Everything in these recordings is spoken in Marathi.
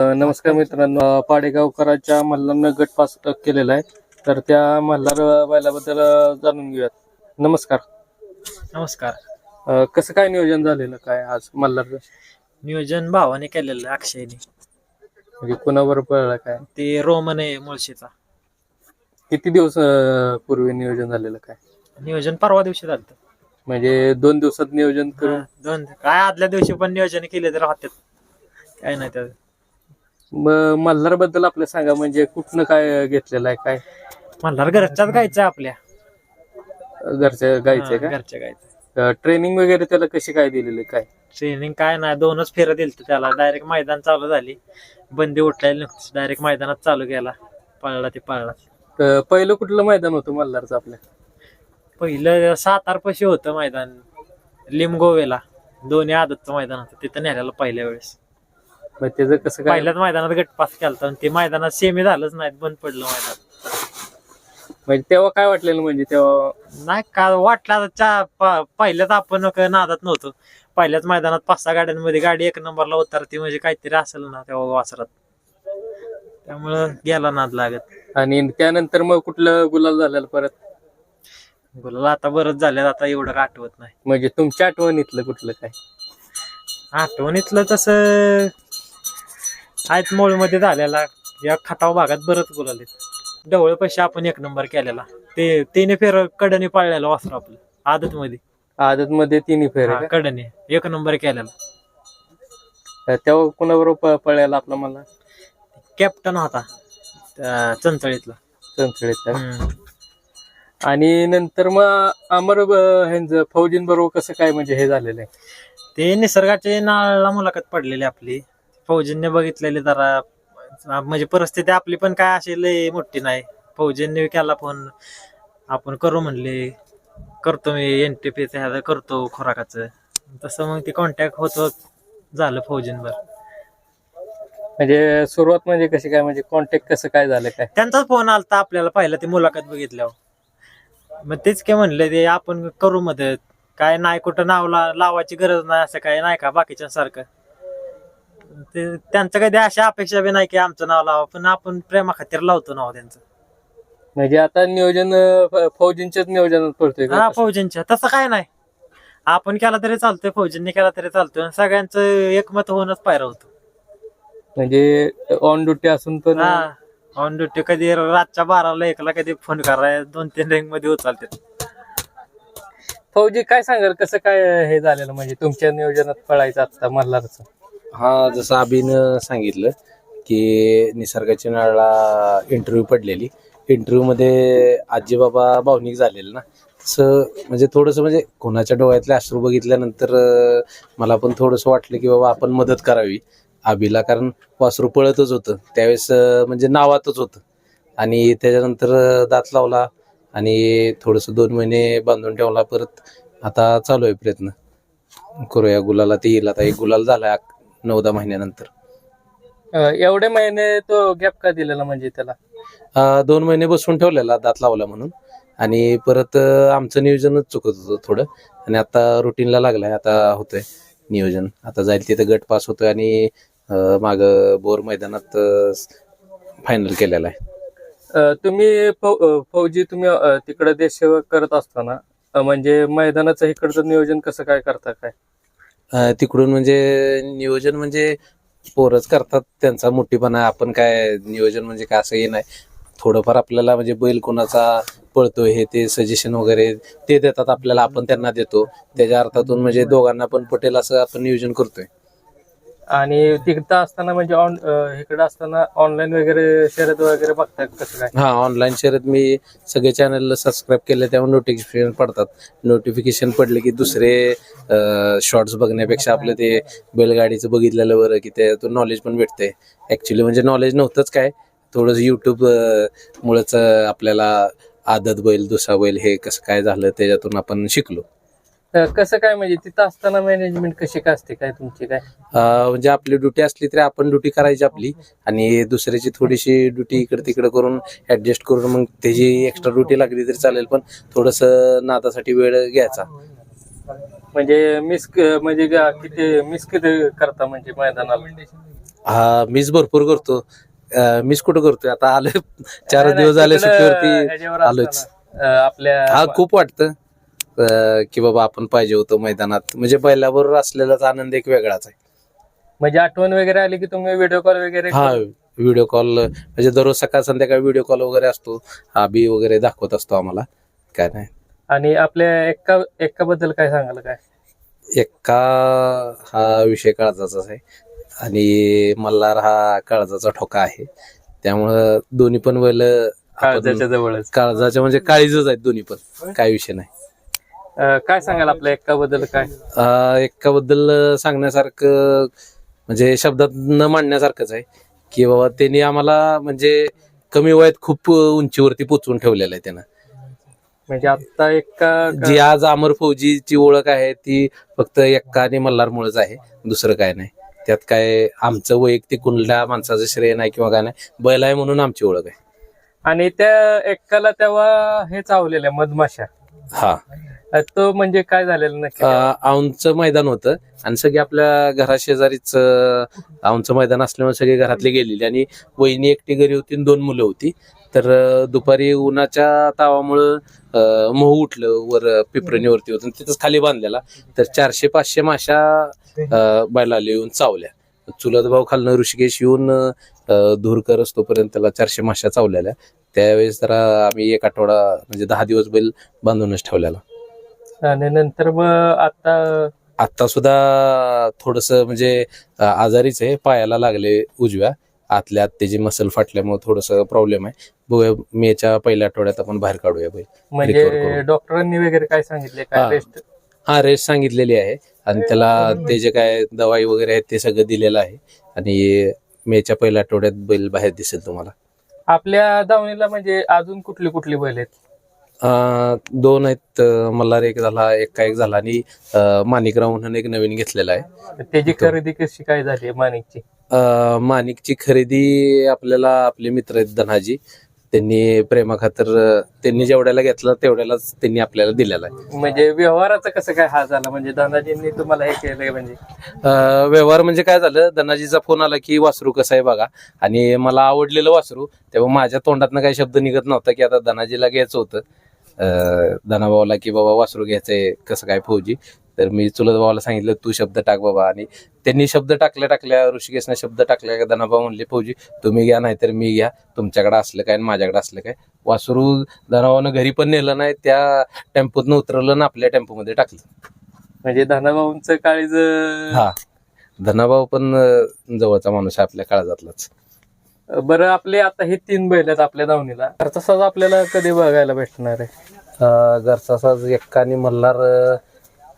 नमस्कार मित्रांनो. पाडेगावकरांच्या मल्हारनं गट पास केलेला आहे. तर त्या मल्हार बैलाबद्दल जाणून घेऊयात. नमस्कार. नमस्कार. अ, कसं काय नियोजन झालेलं? काय आज मल्हार? नियोजन भावाने केलेलं आहे अक्षयने. म्हणजे कुणावर पळला काय? ते रोमन आहे मुळशीचा. किती दिवस अ, पूर्वी नियोजन झालेलं काय? नियोजन परवा दिवशी झालं म्हणजे दोन दिवसात नियोजन करून? दोन काय आदल्या दिवशी पण नियोजन केले तर राहतात. काय नाही मग मल्हारबद्दल आपल्या सांगा म्हणजे कुठनं काय घेतलेलं आहे काय? म्हणणार घरच्याच गायचं आपल्या. घरच्या गायचं हा, का? घरच्या गायचं ट्रेनिंग वगैरे त्याला कशी काय दिलेली काय? ट्रेनिंग काय नाही दोनच फेरं दिलत त्याला. डायरेक्ट मैदान चालू झाली. बंदी उठलेली नव्हती डायरेक्ट मैदानात चालू केला. पळला ते पळला. अ, पहिलं कुठलं मैदान होतं मल्हारचं आपल्या? पहिलं सातारपाशी होतं मैदान. लिमगोवेला. दोन्ही आदतचं मैदान होतं. तिथं नेलेलं पहिल्या वेळेस. मग त्याचं कसं काय? पहिल्याच मैदानात गटपास आणि ते मैदानात सेमी झालंच नाही बंद पडलं मैदान. म्हणजे तेव्हा काय वाटलेलं म्हणजे तेव्हा? नाही का वाटलं आता चा- प- पहिल्याच आपण क- नादात नव्हतो. पहिल्याच मैदानात पाच सहा गाड्यांमध्ये गाडी एक नंबरला उतरती म्हणजे काहीतरी असेल ना तेव्हा वासरात. त्यामुळं गेला नाद लागत. आणि त्यानंतर मग कुठलं गुलाल झालेलं परत? बोला आता बरंच झालं आता एवढं काय आठवत नाही. म्हणजे तुमच्या आठवणीतलं कुठलं काय? आठवणीतलं तसं आहेत मध्ये झालेला. या खटाव भागात बरंच बोलाले डवळे पैसे आपण एक नंबर केलेला. ते तिने फेर कडने पाळलेला वासर आपलं. आदत मध्ये आदत मध्ये तिन्ही फेर कडने एक नंबर केलेला. तेव्हा कुणाबरोबर प- पळायला आपला मला? कॅप्टन होता. चंचळीतला. हम्म. आणि नंतर मग अमर ह्यांचं फौजीन बरोबर कसं काय म्हणजे हे झालेलं आहे? ते निसर्गाचे नाळला मुलाखत पडलेली आपली. फौजींनी बघितलेली जरा. म्हणजे परिस्थिती आपली पण काय अशी लय मोठी नाही. फौजींनी केला फोन. आपण करू म्हणले. करतो मी एन टी पी करतो खुराकाचं. तसं मग ते कॉन्टॅक्ट होत होत झालं फौजींवर. म्हणजे सुरुवात म्हणजे कशी काय? म्हणजे कॉन्टॅक्ट कसं काय झालं काय? त्यांचाच फोन आलता आपल्याला पहिला ती मुलाखत बघितल्यावर. मग तेच काय म्हणले ते आपण करू मदत. काय नाही कुठं नाव लावायची गरज नाही असं काय नाही का बाकीच्यांसारखं? ते त्यांचं कधी अशा अपेक्षा बी नाही की आमचं नाव लावा पण आपण प्रेमा खातीर लावतो नाव त्यांचं. म्हणजे आता नियोजन अं, फौजींच्याच नियोजनात पडतोय का? हा फौजींच्या. तसं काय नाही. आपण केला तरी चालतोय फौजींनी केला तरी चालतोय. आणि सगळ्यांचं एकमत होऊनच पायरा होतो. म्हणजे ऑन ड्युटी असून पण हा ऑन ड्युटी कधी रातच्या बाराला एकला कधी फोन कराय दोन तीन रिंगमध्ये उचलते फौजी काय सांगाल? कसं काय हे झालेलं? म्हणजे तुमच्या नियोजनात पळायचं आता मल्हारचं? हा जसं अभिनं सांगितलं की निसर्गाच्या नाळाला इंटरव्ह्यू पडलेली. इंटरव्ह्यूमध्ये आजी बाबा भावनिक झालेलं ना. तसं म्हणजे थोडंसं म्हणजे कोणाच्या डोळ्यातले अश्रू बघितल्यानंतर मला पण थोडंसं वाटलं की बाबा आपण मदत करावी. आबीला कारण वासरू पळतच होतं. त्यावेळेस म्हणजे नावातच होतं. आणि त्याच्यानंतर दात लावला आणि थोडंसं दोन महिने बांधून ठेवला. परत आता चालू आहे प्रयत्न. करूया गुलाला ते येईल. आता एक गुलाल झाला नऊ दहा महिन्यानंतर. अं, एवढे महिने तो गॅप का दिलेला म्हणजे त्याला? अं, दोन महिने बसवून ठेवलेला दात लावला म्हणून. आणि परत अं, आमचं नियोजनच चुकत होतं थोडं. आणि आता रुटीनला लागलाय आता होतंय नियोजन. आता जाईल तिथं गट पास होतोय आणि माग बोर मैदानात फायनल केलेला आहे. अं, तुम्ही फौ- अं, फौजी तुम्ही अं, तिकडे देशसेवा करत असताना अं, म्हणजे मैदानाचं इकडचं नियोजन कसं काय करता काय? तिकडून म्हणजे नियोजन म्हणजे पोरच करतात त्यांचा मोठीपणा. आपण काय नियोजन म्हणजे काय असं हे नाही. थोडंफार आपल्याला म्हणजे बैल कोणाचा पळतोय हे ते सजेशन वगैरे ते देतात आपल्याला आपण त्यांना देतो. त्याच्या अर्थातून म्हणजे दोघांना पण पटेल असं आपण नियोजन करतोय. आणि तिकडं असताना म्हणजे ऑन इकडं असताना ऑनलाईन वगैरे शर्यत वगैरे बघताय कसं काय? हा ऑनलाईन शर्यत मी सगळे चॅनलला सबस्क्राईब केले त्यामुळे नोटिफिकेशन पडतात. नोटिफिकेशन पडले की दुसरे शॉर्ट्स बघण्यापेक्षा आपलं ते बैलगाडीचं बघितलेलं बरं की त्यातून नॉलेज पण भेटते ऍक्च्युली म्हणजे नॉलेज नव्हतंच काय थोडंसं युट्यूब मुळेच आपल्याला आदत बैल दुसरा बैल हे कसं काय झालं त्याच्यातून आपण शिकलो. अं, कसं काय म्हणजे तिथं असताना मॅनेजमेंट कशी काय असते? काय तुमची काय? अं, म्हणजे आपली ड्युटी असली तरी आपण ड्युटी करायची आपली. आणि दुसऱ्याची थोडीशी ड्युटी इकडे तिकडे करून ऍडजस्ट करून मग त्याची एक्स्ट्रा ड्युटी लागली तरी चालेल पण थोडस नादासाठी वेळ घ्यायचा. म्हणजे मिस म्हणजे गा- किती मिस किती करता म्हणजे मैदानाला? हा मीच भरपूर करतो. अं, मीच कुठं करतोय? आता आलोय. चार दिवस झाले सुट्टीवरती ह्याच्यावर आलोच असताना, अं, आपल्या हा खूप वाटतं. की बाबा आपण पाहिजे होतो मैदानात. म्हणजे बैलाबरोबर असलेलाच आनंद एक वेगळाच आहे. म्हणजे आठवण वगैरे आली की तुम्ही व्हिडिओ कॉल वगैरे हा व्हिडिओ कॉल म्हणजे दररोज सकाळ संध्याकाळ व्हिडिओ कॉल वगैरे असतो. आबी वगैरे दाखवत असतो आम्हाला. काय नाही. आणि आपल्या एक्का एक्का बद्दल काय सांगाल काय? एक्का हा विषय काळजाचाच आहे. आणि मल्हार हा काळजाचा ठोका आहे. त्यामुळं दोन्ही पण आपण- काळजाच्या जवळच. काळजाच्या म्हणजे काळीजच आहेत दोन्ही पण. काय विषय नाही. काय सांगाल आपल्या एक्का बद्दल काय? अं, एक्काबद्दल सांगण्यासारखं म्हणजे शब्दात न मांडण्यासारखंच आहे. की बाबा त्यांनी आम्हाला म्हणजे कमी वयात खूप उंचीवरती पोचवून ठेवलेलं आहे त्यानं. म्हणजे आता एक्का जी आज अमर फौजीची ओळख आहे ती फक्त एक्का आणि मल्हारमुळेच आहे. दुसरं काय नाही. त्यात काय आमचं वैयक्तिक कुठल्या माणसाचं श्रेय नाही किंवा काय नाही. बैल आहे म्हणून आमची ओळख आहे. आणि त्या एक्काला तेव्हा हे चावलेल्या मधमाशा. हा. अं, तो म्हणजे काय झालेलं नक्की? अं, औंधचं मैदान होतं आणि सगळे आपल्या घराशेजारीच अं, औंधचं मैदान असल्यामुळे सगळे घरातले गेलेले. आणि वहिनी एकटी घरी होती आणि दोन मुलं होती. तर अं, दुपारी उन्हाच्या तावामुळं अं, मोह उठलं वर पिपरणीवरती होतं तिथंच खाली बांधलेला. तर चारशे पाचशे माशा अं, बैलाला येऊन चावल्या. चुलत भाऊ खालनं ऋषिकेश येऊन अं, धूरकर असतोपर्यंत त्याला चारशे माशा चावलेल्या. त्यावेळेस जरा आम्ही एक आठवडा म्हणजे दहा दिवस बैल बांधूनच ठेवलेला. आणि नंतर मग आता आता सुद्धा थोडस म्हणजे आजारीच आहे पायाला लागले उजव्या. आतल्या आत त्याची मसल फाटल्यामुळे थोडस प्रॉब्लेम आहे. मेच्या पहिल्या आठवड्यात आपण बाहेर काढूया बैल. म्हणजे. डॉक्टरांनी वगैरे काय सांगितले? काय हा. रेस्ट हा रेस्ट सांगितलेली आहे. आणि त्याला ते जे काय दवाई वगैरे आहेत ते सगळं दिलेलं आहे. आणि मेच्या पहिल्या आठवड्यात बैल बाहेर दिसेल तुम्हाला. आपल्या दावणीला म्हणजे अजून कुठली कुठली बैल आहेत? अं, दोन आहेत अं, मल्हार एक झाला एक एक झाला आणि अं, माणिकराव म्हणून एक नवीन घेतलेला आहे. त्याची खरेदी कशी काय झाली मानिकची अ, माणिकची खरेदी आपल्याला आपले मित्र आहेत धनाजी. त्यांनी प्रेमाखातर त्यांनी जेवढ्याला घेतलं तेवढ्यालाच त्यांनी आपल्याला दिलेला आहे. म्हणजे व्यवहाराचं कसं काय हा झाला? म्हणजे दादाजींनी तुम्हाला हे केलंय म्हणजे? अ, व्यवहार म्हणजे काय झालं? धनाजीचा फोन आला की वासरू कसं आहे बघा. आणि मला आवडलेलं वासरू तेव्हा माझ्या तोंडातनं काही शब्द निघत नव्हता की आता धनाजीला घ्यायचं होतं. अ, धनाभाऊला की बाबा वासरू घ्यायचंय कसं काय फौजी? तर मी चुलत भावाला सांगितलं तू शब्द टाक बाबा. आणि त्यांनी शब्द टाकल्या टाकल्या ऋषिकेशने शब्द टाकल्या का धनाभाऊ म्हणले फौजी तुम्ही घ्या नाहीतर मी घ्या. तुमच्याकडे असलं काय आणि माझ्याकडे असलं काय. वासरू धनाभाऊनं घरी पण नेलं नाही त्या टेम्पोतनं उतरवलं ना आपल्या टेम्पोमध्ये टाकलं. म्हणजे धनाभाऊंचं काळीज हा. धनाभाऊ पण जवळचा माणूस आहे आपल्या काळजातलाच. बरं आपले आता हे तीन बैल आहेत आपल्या दावणीला. तर तसाच आपल्याला कधी बघायला भेटणार आहे? घरचा साज एक्का आणि मल्हार अं,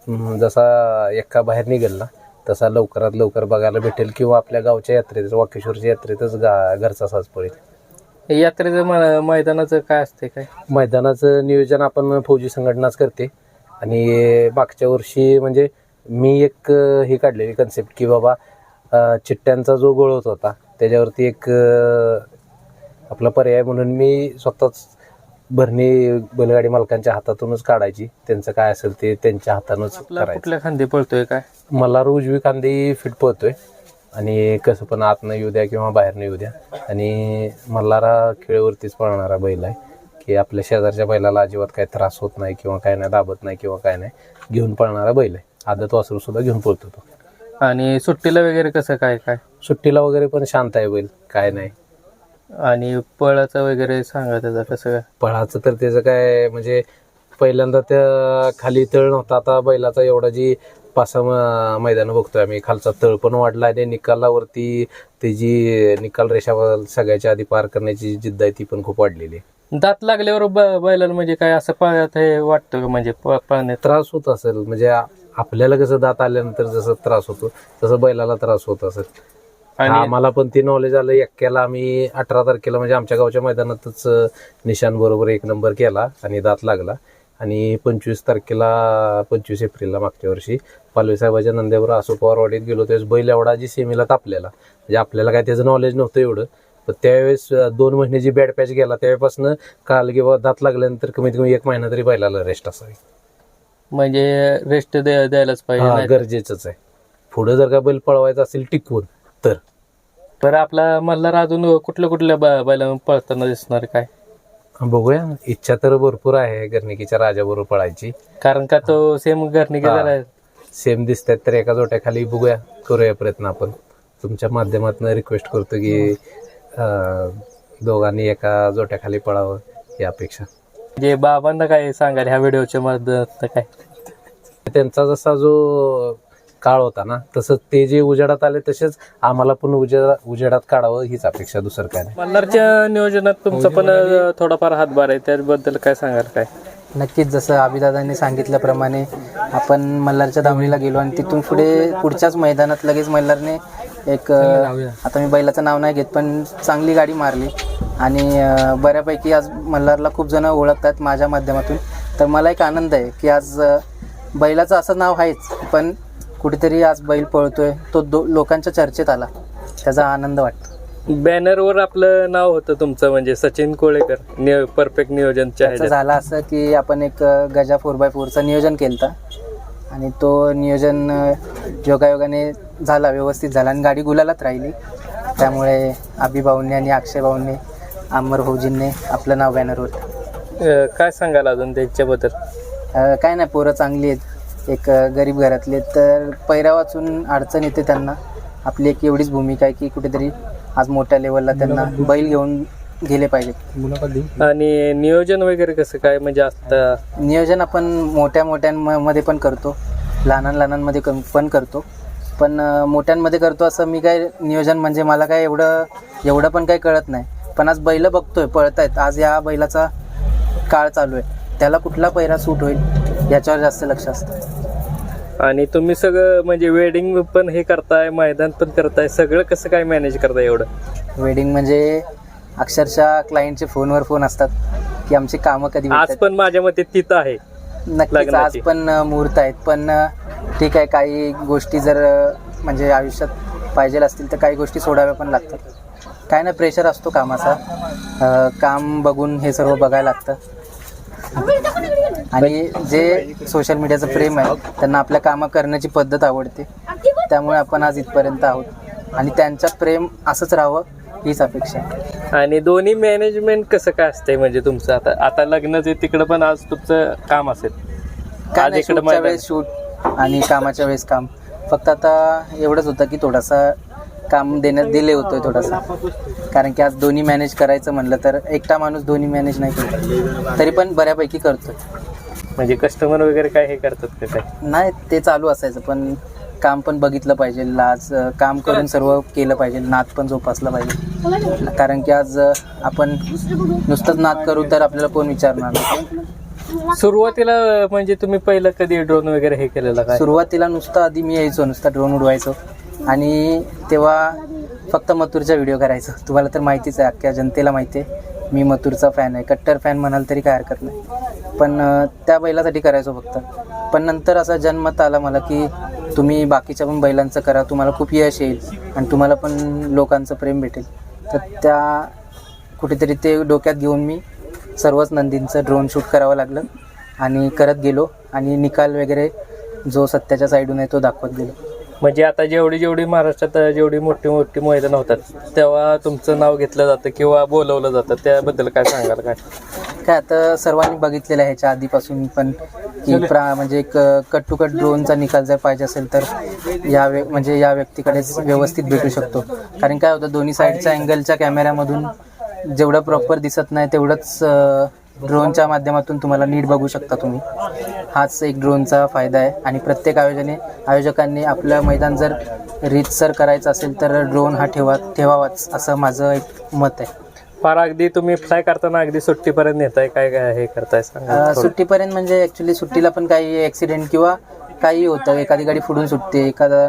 जसा एक्का बाहेर निघेल ना तसा लवकरात लवकर बघायला भेटेल किंवा आपल्या गावच्या यात्रेत वाकेश्वरच्या यात्रेतच गा घरचा साज पडेल. यात्रेचं म- मैदानाचं काय असते काय? मैदानाचं नियोजन आपण फौजी संघटनाच करते. आणि मागच्या वर्षी म्हणजे मी एक अं, हे काढलेली कन्सेप्ट की बाबा अं, चिट्ट्यांचा जो गोळवत होता त्याच्यावरती एक अं, आपला पर्याय म्हणून मी स्वतःच भरणी बैलगाडी मालकांच्या हातातूनच काढायची. त्यांचं काय असेल ते त्यांच्या हातानच आपला करायचं. कुठल्या खांदी पळतोय काय? मला उजवी कांदी फिट पळतोय. आणि कसं पण आत न येऊ द्या किंवा बाहेर न येऊ द्या. आणि मल्हारा खेळवरतीच पळणारा बैल आहे. की आपल्या शेजारच्या बैलाला अजिबात काही त्रास होत नाही किंवा काय नाही दाबत नाही किंवा काय नाही. घेऊन पळणारा बैल आहे. आदत वासरू सुद्धा घेऊन पळतो तो. आणि सुट्टीला वगैरे कसं काय काय? सुट्टीला वगैरे पण शांत आहे बैल. काय नाही. आणि पळाचं वगैरे सांगा त्याचं कसं काय? पळाचं तर त्याचं काय म्हणजे पहिल्यांदा त्या खाली तळ नव्हता आता बैलाचा एवढा जी पाच सहा मैदान बघतोय आम्ही. खालचा तळ पण वाढला आणि निकालावरती त्याची निकाल रेषा सगळ्याच्या आधी पार करण्याची जिद्द आहे ती पण खूप वाढलेली आहे. दात लागल्यावर ब- बैलाला म्हणजे काय असं पळत हे वाटतं का? म्हणजे प- पळण्यात? त्रास होत असेल. म्हणजे आ- आपल्याला कसं दात आल्यानंतर जसं त्रास होतो तसं बैलाला त्रास होत असेल. आम्हाला पण ते नॉलेज आलं. एक्क्याला आम्ही अठरा तारखेला म्हणजे आमच्या गावच्या मैदानातच निशान बरोबर एक नंबर केला आणि दात लागला. आणि पंचवीस तारखेला पंचवीस एप्रिलला मागच्या वर्षी पालवी साहेबाच्या नंद्यावर आसो पवारवाडीत गेलो त्यावेळेस बैल एवढा जी सेमीला तापलेला. म्हणजे आपल्याला काय त्याचं नॉलेज नव्हतं एवढं. पण त्यावेळेस दोन महिने जी बॅड पॅच गेला त्यावेळेपासून काल किंवा दात लागल्यानंतर कमीत कमी एक महिना तरी बैलाला रेस्ट असावी. म्हणजे रेस्ट द्यायलाच पाहिजे गरजेचंच आहे. पुढे जर का बैल पळवायचा असेल टिकवून तर. तर आपला मल्हार अजून कुठल्या कुठल्या ब- बैलांवर पळताना दिसणार काय? बघूया. इच्छा तर भरपूर आहे गर्निकीच्या राजाबरोबर पळायची. कारण का तो सेम हा. झालाय? सेम दिसतात तर एका जोट्याखाली बघूया. करूया प्रयत्न आपण. तुमच्या माध्यमातून रिक्वेस्ट करतो की अं, दोघांनी एका जोट्याखाली पळावं ही अपेक्षा म्हणजे बाबांना काय सांगाल ह्या व्हिडिओच्या मदत काय? त्यांचा जसा जो काळ होता ना तसं ते जे उजेडात आले तसेच आम्हाला पण उजेडा उजेडात काढावं हीच अपेक्षा दुसरं काय नाही. मल्हारच्या नियोजनात तुमचा पण थोडाफार हातभार आहे त्याबद्दल काय सांगाल काय? नक्कीच जसं अभिदादांनी सांगितल्याप्रमाणे आपण मल्हारच्या दावणीला गेलो आणि तिथून पुढे पुढच्याच मैदानात लगेच मल्हारने एक आता मी बैलाचं नाव नाही घेत पण चांगली गाडी मारली. आणि बऱ्यापैकी आज मल्हारला खूप जण ओळखतात माझ्या माध्यमातून. तर मला एक आनंद आहे की आज बैलाचं असं नाव आहेच पण कुठेतरी आज बैल पळतोय तो दो लोकांच्या चर्चेत आला. त्याचा आनंद वाटतो. बॅनरवर आपलं नाव होतं तुमचं म्हणजे सचिन कोळेकर परफेक्ट नियोजनच्या त्याचं ह्याच्यात. झालं असं की आपण एक अ, गजा फोर बाय फोरचं नियोजन केलं आणि तो नियोजन अ, योगायोगाने झाला व्यवस्थित झाला. आणि गाडी गुलालात राहिली. त्यामुळे अभि भाऊंनी आणि अक्षय भाऊंनी अमर भाऊजींनी आपलं नाव बॅनरवर. अं, काय सांगाल अजून त्यांच्याबद्दल? अ, काय नाही पोरं चांगली आहेत. एक गरीब घरातले. तर पैरा वाचून अडचण येते त्यांना. आपली एक एवढीच भूमिका आहे की कुठेतरी आज मोठ्या लेवलला त्यांना बैल घेऊन गेले पाहिजेत. आणि नियोजन वगैरे कसं काय? म्हणजे आता नियोजन आपण मोठ्या मोठ्यांमध्ये पण करतो. लहान लहानांमध्ये कम- पण करतो. पण मोठ्यांमध्ये करतो असं मी काय नियोजन म्हणजे मला काय एवढं एवढं पण काही कळत नाही. पण आज बैल बघतोय पळतायत. आज या बैलाचा काळ चालू आहे. त्याला कुठला पैरा सूट होईल? याच्यावर जास्त लक्ष असतं. आणि तुम्ही सगळं म्हणजे वेडिंग पण हे करताय मैदान पण करताय सगळं कसं काय मॅनेज करताय एवढं? वेडिंग म्हणजे अक्षरशः क्लायंटचे फोनवर फोन असतात की आमची कामं कधी आज भेटतात पण माझ्या मते तिथं आहे नक्कीच आज लग्नाची. पण मुहूर्त आहेत पण ठीक आहे काही गोष्टी जर म्हणजे आयुष्यात पाहिजे असतील तर काही गोष्टी सोडाव्या पण लागतात. काय नाही प्रेशर असतो कामाचा. अ, काम बघून हे सर्व बघायला लागतं. आणि जे सोशल मीडियाचं प्रेम आहे त्यांना आपल्या कामं करण्याची पद्धत आवडते. त्यामुळे आपण आज इथपर्यंत आहोत. आणि त्यांच्यात प्रेम असंच राहावं हीच अपेक्षा आणि दोन्ही मॅनेजमेंट कसं काय असतंय म्हणजे तुमचं? आता आता लग्नाचे तिकडं पण आज तुमचं काम असेल. आज इकडं. वेळेस शूट आणि कामाच्या वेळेस काम. फक्त आता एवढंच होतं की थोडासा काम देण्यात दिले होतोय थोडासा. कारण की आज दोन्ही मॅनेज करायचं म्हणलं तर एकटा माणूस दोन्ही मॅनेज नाही करत तरी पण बऱ्यापैकी करतोय. म्हणजे कस्टमर वगैरे काय हे करतात का काय? नाही ते चालू असायचं पण काम पण बघितलं पाहिजे. आज काम करून सर्व केलं पाहिजे. नाद पण जोपासला पाहिजे. कारण की आज आपण नुसतंच नाद करू तर आपल्याला कोण विचारणार? नाही सुरुवातीला म्हणजे तुम्ही पहिलं कधी ड्रोन वगैरे हे केलेलं सुरुवातीला नुसतं आधी मी यायचो नुसता ड्रोन उडवायचो. आणि तेव्हा फक्त मथुरचा व्हिडिओ करायचं. तुम्हाला तर माहितीच आहे अख्ख्या जनतेला माहिती आहे. मी मथुरचा फॅन आहे. कट्टर फॅन म्हणाल तरी काय हरकत नाही. पण त्या बैलासाठी करायचो फक्त. पण नंतर असा जन्मत आला मला की तुम्ही बाकीच्या पण बैलांचं करा. तुम्हाला खूप यश येईल आणि तुम्हाला पण लोकांचं प्रेम भेटेल. तर त्या कुठेतरी ते डोक्यात घेऊन मी सर्वच नंदींचं ड्रोन शूट करावं लागलं आणि करत गेलो. आणि निकाल वगैरे जो सत्याच्या साईडून आहे तो दाखवत गेलो. म्हणजे आता जेवढी जेवढी महाराष्ट्रात जेवढी मोठी मोठी मैदान होतात तेव्हा तुमचं नाव घेतलं जातं किंवा बोलवलं जातं त्याबद्दल काय सांगाल काय? काय आता सर्वांनी बघितलेलं आहे ह्याच्या आधीपासून पण की प्रा म्हणजे एक कट टू कट ड्रोनचा निकाल जर पाहिजे असेल तर या वे म्हणजे या व्यक्तीकडेच व्यवस्थित भेटू शकतो. कारण काय होतं दोन्ही साईडच्या अँगलच्या कॅमेऱ्यामधून जेवढं प्रॉपर दिसत नाही तेवढंच ड्रोनच्या माध्यमातून तुम्हाला नीट बघू शकता तुम्ही. हाच एक ड्रोनचा फायदा आहे. आणि प्रत्येक आयोजने आयोजकांनी आपलं मैदान जर रीतसर करायचं असेल तर ड्रोन हा ठेवा ठेवावाच असं माझं एक मत आहे. फार अगदी तुम्ही फ्लाय करताना अगदी सुट्टीपर्यंत नेताय काय काय हे करताय सांगा अ, थोडं. सुट्टीपर्यंत म्हणजे ऍक्च्युली सुट्टीला पण काही ऍक्सिडेंट किंवा काही होतं. एखादी गाडी फुडून सुटते एखादा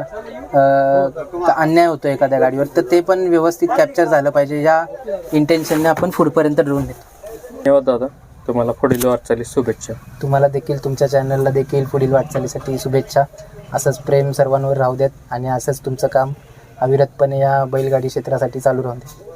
अ, अन्याय होतो एखाद्या गाडीवर तर ते पण व्यवस्थित कॅप्चर झालं पाहिजे. या इंटेन्शनने आपण पुढपर्यंत ड्रोन देतो धन्यवाद दादा. तुम्हाला पुढील वाटचाली शुभेच्छा. तुम्हाला देखील तुमच्या चॅनलला देखील पुढील वाटचालीसाठी शुभेच्छा. असंच प्रेम सर्वांवर राहू द्यात आणि असंच तुमचं काम अविरतपणे या बैलगाडी क्षेत्रासाठी चालू राहू द्या